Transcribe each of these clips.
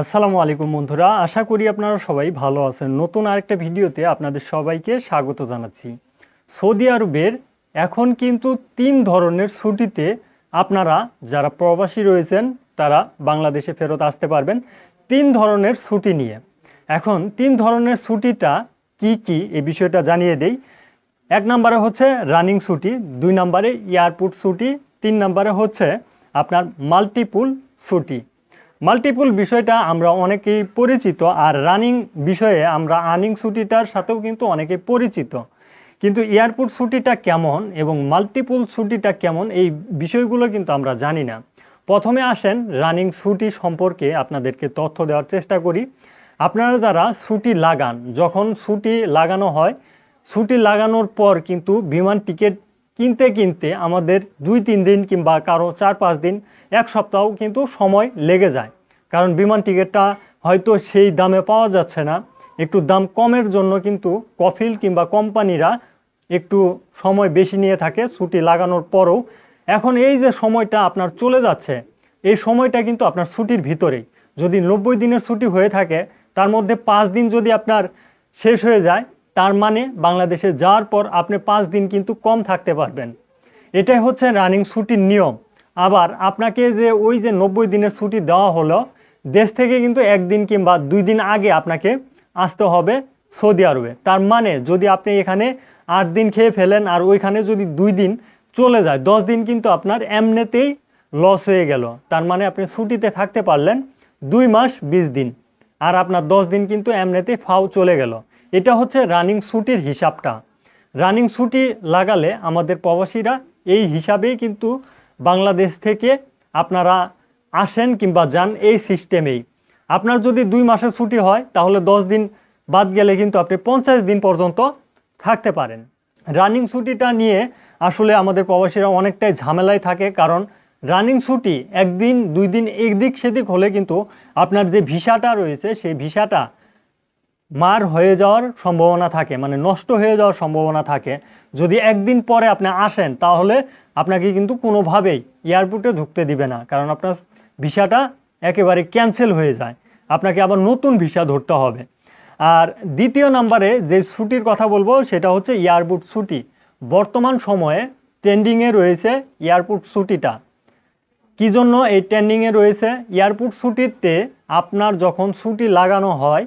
আসসালামু আলাইকুম বন্ধুরা, আশা করি আপনারা সবাই ভালো আছেন। নতুন আরেকটা ভিডিওতে আপনাদের সবাইকে স্বাগত জানাচ্ছি। সৌদি আরবের এখন কিন্তু তিন ধরনের ছুটিতে আপনারা যারা প্রবাসী রয়েছেন, তারা বাংলাদেশে ফেরত আসতে পারবেন তিন ধরনের ছুটি নিয়ে। এখন তিন ধরনের ছুটিটা কি কি এই বিষয়টা জানিয়ে দেই। এক নম্বরে হচ্ছে রানিং ছুটি, দুই নম্বরে এয়ারপোর্ট ছুটি, তিন নম্বরে হচ্ছে আপনার মাল্টিপুল ছুটি। মাল্টিপুল বিষয়টা আমরা অনেকেই পরিচিত আর রানিং বিষয়ে আমরা আর্নিং ছুটিটার সাথেও কিন্তু অনেকেই পরিচিত। কিন্তু এয়ারপোর্ট ছুটিটা কেমন এবং মাল্টিপুল ছুটিটা কেমন এই বিষয়গুলো কিন্তু আমরা জানি না। প্রথমে আসেন রানিং ছুটি সম্পর্কে আপনাদেরকে তথ্য দেওয়ার চেষ্টা করি। আপনারা যারা ছুটি লাগান, যখন ছুটি লাগানো হয়, ছুটি লাগানোর পর কিন্তু বিমান টিকিট কিনতে কিনতে আমাদের দুই, তিন দিন কিংবা কারও চার, পাঁচ দিন, এক সপ্তাহ কিন্তু সময় লেগে যায়। কারণ বিমান টিকিটটা হয়তো সেই দামে পাওয়া যাচ্ছে না। একটু দাম কমের জন্য কিন্তু কফিল কিংবা কোম্পানিরা একটু সময় বেশি নিয়ে থাকে ছুটি লাগানোর পরও। এখন এই যে সময়টা আপনার চলে যাচ্ছে, এই সময়টা কিন্তু আপনার ছুটির ভিতরেই। যদি নব্বই দিনের ছুটি হয়ে থাকে, তার মধ্যে পাঁচ দিন যদি আপনার শেষ হয়ে যায় তার মানে বাংলাদেশে যাওয়ার পর আপনি পাঁচ দিন কিন্তু কম থাকতে পারবেন। এটাই হচ্ছে রানিং ছুটির নিয়ম। আবার আপনাকে যে ওই যে নব্বই দিনের ছুটি দেওয়া হলো, দেশ থেকে কিন্তু একদিন কিংবা দুই দিন আগে আপনাকে আসতে হবে সৌদি আরবে। তার মানে যদি আপনি এখানে আট দিন খেয়ে ফেলেন আর ওইখানে যদি দুই দিন চলে যায়, দশ দিন কিন্তু আপনার এমনিতেই লস হয়ে গেল। তার মানে আপনি ছুটিতে থাকতে পারলেন দুই মাস বিশ দিন। আর আপনার দশ দিন কিন্তু এমনিতেই ফাও চলে গেল। এটা হচ্ছে রানিং ছুটির হিসাবটা। রানিং ছুটি লাগালে আমাদের প্রবাসীরা এই হিসাবেই কিন্তু বাংলাদেশ থেকে আপনারা আসেন কিংবা যান এই সিস্টেমেই। আপনার যদি দুই মাসের ছুটি হয়, তাহলে দশ দিন বাদ গেলে কিন্তু আপনি পঞ্চাশ দিন পর্যন্ত থাকতে পারেন। রানিং ছুটিটা নিয়ে আসলে আমাদের প্রবাসীরা অনেকটাই ঝামেলায় থাকে, কারণ রানিং ছুটি একদিন, দুই দিন একদিক সেদিক হলে কিন্তু আপনার যে ভিসাটা রয়েছে, সেই ভিসাটা মার হয়ে যাওয়ার সম্ভাবনা থাকে মানে নষ্ট হয়ে যাওয়ার সম্ভাবনা থাকে। যদি একদিন পরে আপনি আসেন, তাহলে আপনাকে কিন্তু কোনোভাবেই এয়ারপোর্টে ঢুকতে দিবে না, কারণ আপনার ভিসাটা একেবারে ক্যান্সেল হয়ে যায়। আপনাকে আবার নতুন ভিসা ধরতে হবে। আর দ্বিতীয় নাম্বারে যে ছুটির কথা বলব, সেটা হচ্ছে এয়ারপোর্ট ছুটি। বর্তমান সময়ে ট্রেন্ডিংয়ে রয়েছে এয়ারপোর্ট ছুটিটা। কী জন্য এই ট্রেন্ডিংয়ে রয়েছে? এয়ারপোর্ট ছুটিতে আপনার যখন ছুটি লাগানো হয়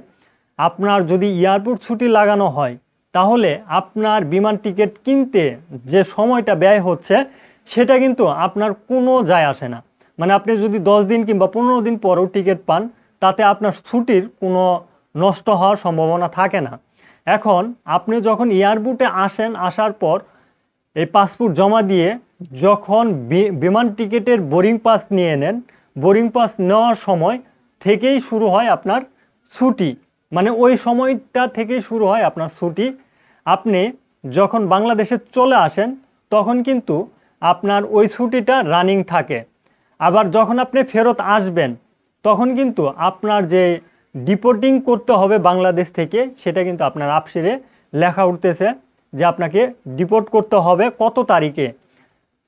আপনার যদি এয়ারপোর্ট ছুটি লাগানো হয়, তাহলে আপনার বিমান টিকিট কিনতে যে সময়টা ব্যয় হচ্ছে, সেটা কিন্তু আপনার কোনো যায় আসে না। মানে আপনি যদি দশ দিন কিংবা পনেরো দিন পরেও টিকিট পান, তাতে আপনার ছুটির কোনো নষ্ট হওয়ার সম্ভাবনা থাকে না। এখন আপনি যখন এয়ারপোর্টে আসেন, আসার পর এই পাসপোর্ট জমা দিয়ে যখন বিমান টিকিটের বোরিং পাস নিয়ে নেন বোরিং পাস নেওয়ার সময় থেকেই শুরু হয় আপনার ছুটি। মানে ওই সময়টা থেকেই শুরু হয় আপনার ছুটি। আপনি যখন বাংলাদেশে চলে আসেন, তখন কিন্তু আপনার ওই ছুটিটা রানিং থাকে। আবার যখন আপনি ফেরত আসবেন, তখন কিন্তু আপনার যে ডিপোর্টিং করতে হবে বাংলাদেশ থেকে, সেটা কিন্তু আপনার আপসিরে লেখা উঠতেছে যে আপনাকে ডিপোর্ট করতে হবে কত তারিখে।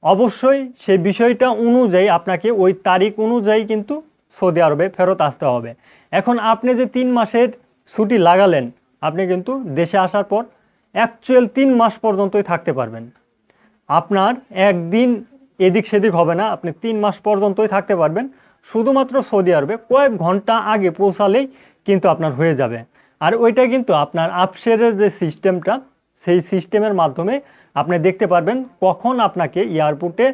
অবশ্যই সেই বিষয়টা অনুযায়ী আপনাকে ওই তারিখ অনুযায়ী কিন্তু সৌদি আরবে ফেরত আসতে হবে। এখন আপনি যে তিন মাসের ছুটি লাগালেন, আপনি কিন্তু দেশে আসার পর অ্যাকচুয়াল তিন মাস পর্যন্তই থাকতে পারবেন। আপনার একদিন এদিক সেদিক হবে না, আপনি তিন মাস পর্যন্তই থাকতে পারবেন। শুধুমাত্র সৌদি আরবে কয়েক ঘণ্টা আগে পৌঁছালেই কিন্তু আপনার হয়ে যাবে। আর ওইটা কিন্তু আপনার আপসেরের যে সিস্টেমটা সেই সিস্টেমের মাধ্যমে আপনি দেখতে পারবেন কখন আপনাকে এয়ারপোর্টে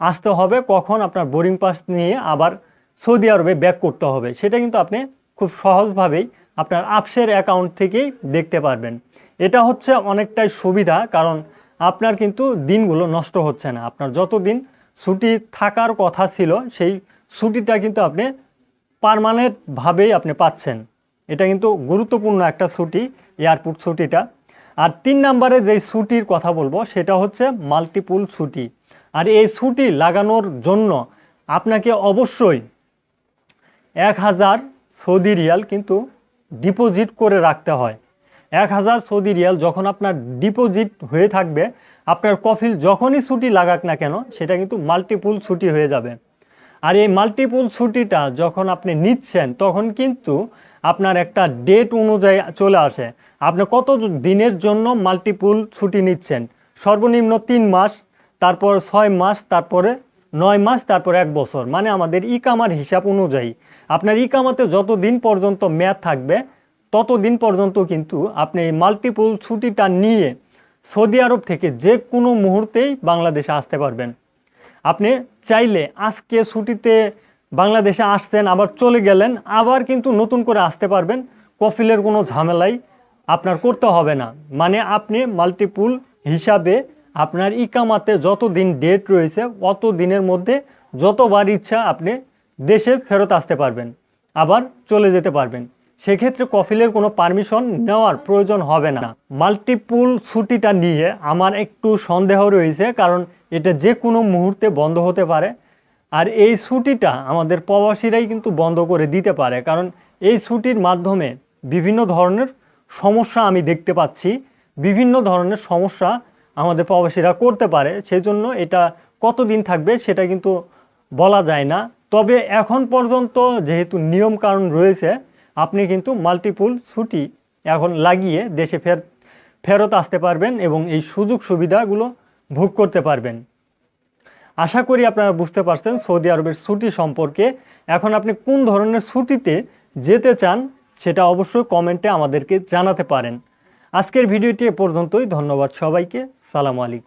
আসতে হবে, কখন আপনার বোরিং পাস নিয়ে আবার সৌদি আরবে ব্যাক করতে হবে। সেটা কিন্তু আপনি খুব সহজভাবেই আপনার আপসের অ্যাকাউন্ট থেকেই দেখতে পারবেন। এটা হচ্ছে অনেকটাই সুবিধা, কারণ আপনার কিন্তু দিনগুলো নষ্ট হচ্ছে না। আপনার যতদিন ছুটি থাকার কথা ছিল, সেই ছুটিটা কিন্তু আপনি পারমানেন্টভাবেই আপনি পাচ্ছেন। এটা কিন্তু গুরুত্বপূর্ণ একটা ছুটি, এয়ারপোর্ট ছুটিটা। আর তিন নম্বরে যেই ছুটির কথা বলব, সেটা হচ্ছে মাল্টিপুল ছুটি। আর এই ছুটি লাগানোর জন্য আপনাকে অবশ্যই এক হাজার সৌদি রিয়াল কিন্তু ডিপোজিট করে রাখতে হয়। এক হাজার সৌদি রিয়াল যখন আপনার ডিপোজিট হয়ে থাকবে, আপনার কফিল যখনই ছুটি লাগাক না কেন, সেটা কিন্তু মাল্টিপুল ছুটি হয়ে যাবে। আর এই মাল্টিপুল ছুটিটা যখন আপনি নিচ্ছেন, তখন কিন্তু আপনার একটা ডেট অনুযায়ী চলে আসে। আপনি কত দিনের জন্য মাল্টিপুল ছুটি নিচ্ছেন? সর্বনিম্ন তিন মাস, তারপর ছয় মাস, তারপরে নয় মাস তারপর এক বছর। মানে আমাদের ইকামার হিসাব অনুযায়ী আপনার ইকামাতে যত দিন পর্যন্ত মেয়াদ থাকবে, ততদিন পর্যন্ত কিন্তু আপনি এই মাল্টিপুল ছুটিটা নিয়ে সৌদি আরব থেকে যে কোনো মুহূর্তেই বাংলাদেশে আসতে পারবেন। আপনি চাইলে আজকে ছুটিতে বাংলাদেশে আসছেন, আবার চলে গেলেন, আবার কিন্তু নতুন করে আসতে পারবেন। কফিলের কোনো ঝামেলাই আপনার করতে হবে না। মানে আপনি মাল্টিপুল হিসাবে আপনার ইকামাতে যত দিন ডেট রয়েছে অত দিনের মধ্যে যতবার ইচ্ছা আপনি দেশে ফেরত আসতে পারবেন, আবার চলে যেতে পারবেন। সেক্ষেত্রে কফিলের কোনো পারমিশন নেওয়ার প্রয়োজন হবে না। মাল্টিপুল ছুটিটা নিয়ে আমার একটু সন্দেহ রয়েছে, কারণ এটা যে কোনো মুহূর্তে বন্ধ হতে পারে। আর এই ছুটিটা আমাদের প্রবাসীরাই কিন্তু বন্ধ করে দিতে পারে, কারণ এই ছুটির মাধ্যমে বিভিন্ন ধরনের সমস্যা আমি দেখতে পাচ্ছি। বিভিন্ন ধরনের সমস্যা আমাদের প্রবাসীরা করতে পারে, সেজন্য এটা কতদিন থাকবে সেটা কিন্তু বলা যায় না। তবে এখন পর্যন্ত যেহেতু নিয়ম কারণ রয়েছে, আপনি কিন্তু মাল্টিপুল ছুটি এখন লাগিয়ে দেশে ফের, ফেরত আসতে পারবেন এবং এই সুযোগ সুবিধাগুলো ভোগ করতে পারবেন। আশা করি আপনারা বুঝতে পারছেন সৌদি আরবের ছুটি সম্পর্কে। এখন আপনি কোন ধরনের ছুটিতে যেতে চান সেটা অবশ্যই কমেন্টে আমাদেরকে জানাতে পারেন। আজকের ভিডিওটি এ পর্যন্তই ধন্যবাদ সবাইকে সালাম আলাইকুম।